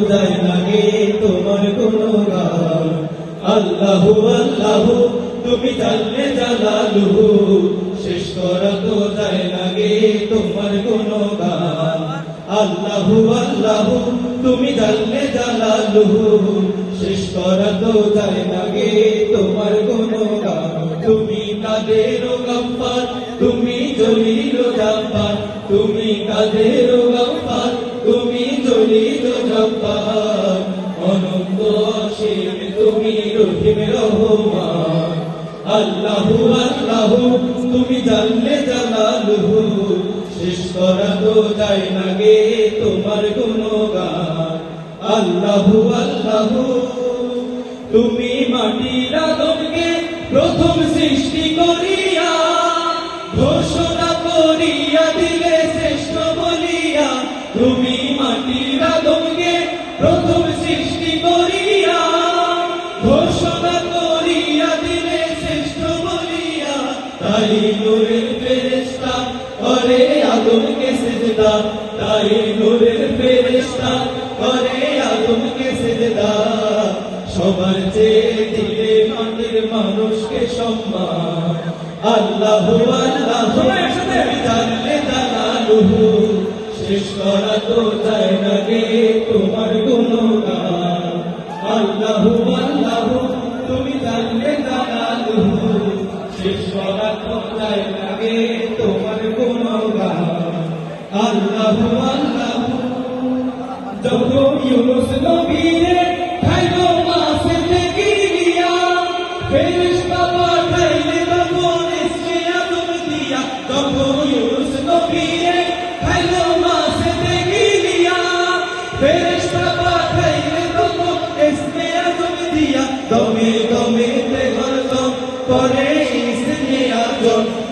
যায় লাগে তোমার কোনো গান আল্লাহু আল্লাহু, তুমি জানলে জালালুহু শেষ করা যায় লাগে তোমার কোনো গান আল্লাহু আল্লাহু, তুমি জানলে জালালুহু শেষ করা যায় লাগে তোমার কোনো গান তুমি কাদের গম্পার তুমি জলিল জাপার তুমি কাদের গম্পার জাপার অনন্ত অসীম, তুমি রহিম রহমান। আল্লাহু আল্লাহু, তুমি জানলে জালালুহু শেষ করা তো যায় না গে তোমার গুণগান। আল্লাহু আল্লাহু, তুমি মাটির আদমকে প্রথম সৃষ্টি করিয়া, ঘোষণা করিয়া দিলে শ্রেষ্ঠ বলিয়া, তুমি প্রথম সৃষ্টি করিয়া ঘোষণা করিয়া দিলে শ্রেষ্ঠ বলিয়া তাই নূরের ফেরেশতা করে আদমকে সেজদা তাই নূরের ফেরেশতা করে আদমকে সেজদা। সবার চেয়ে দিলে মাটির মানুষকে সম্মান। আল্লাহ আল্লাহ তুমি জানলে জানালুহু। শেষ করা তো যায় না গে তোমার গুণগান। যায় না গে তোমার গুণগান আল্লাহ আল্লাহ। যখন ইউনুস নবীরে খাইলো এসে আদম দিয়া। ফেরেশতা পাঠাইলে তখন এসে করে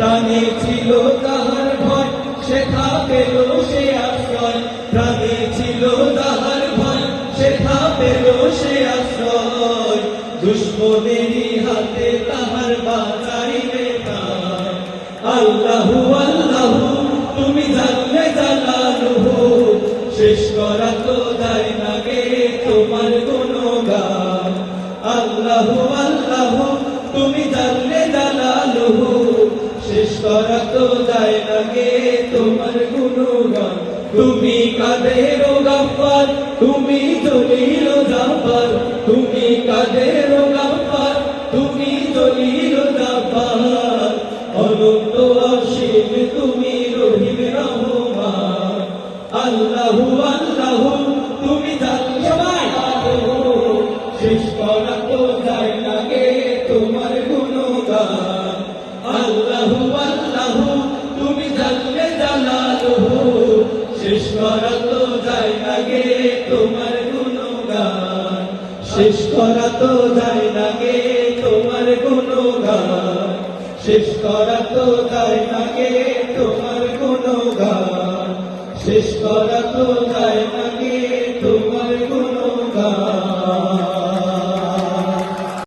প্রাণে ছিল তাহার ভয় শেখা পেল সে আশ্রয়। প্রাণে ছিল তাহার ভয় শেখা পেল সে আশ্রয়। দুশ্মনেরই হাতে তাহার বাঁচাইলে তার আল্লাহু আল্লাহু, তুমি জানলে জানালুহু শেষ করা তো যায় না গে তোমার গুণগান। আল্লাহু আল্লাহু, তুমি জানলে জানালুহু শেষ করা তো তুমি কাদের গাফার তুমি জলিল জাফার তুমি কাদের গাফার তুমি জলিল জাফার অনন্ত অসীম তুমি রহিম রহমান। আল্লাহু শেষ করা তো যায় না গে তোমার শেষ করা তো যায় না গে তোমার গুণগান। শেষ করা তো যায় না গে তোমার গুণগান। শেষ করা তো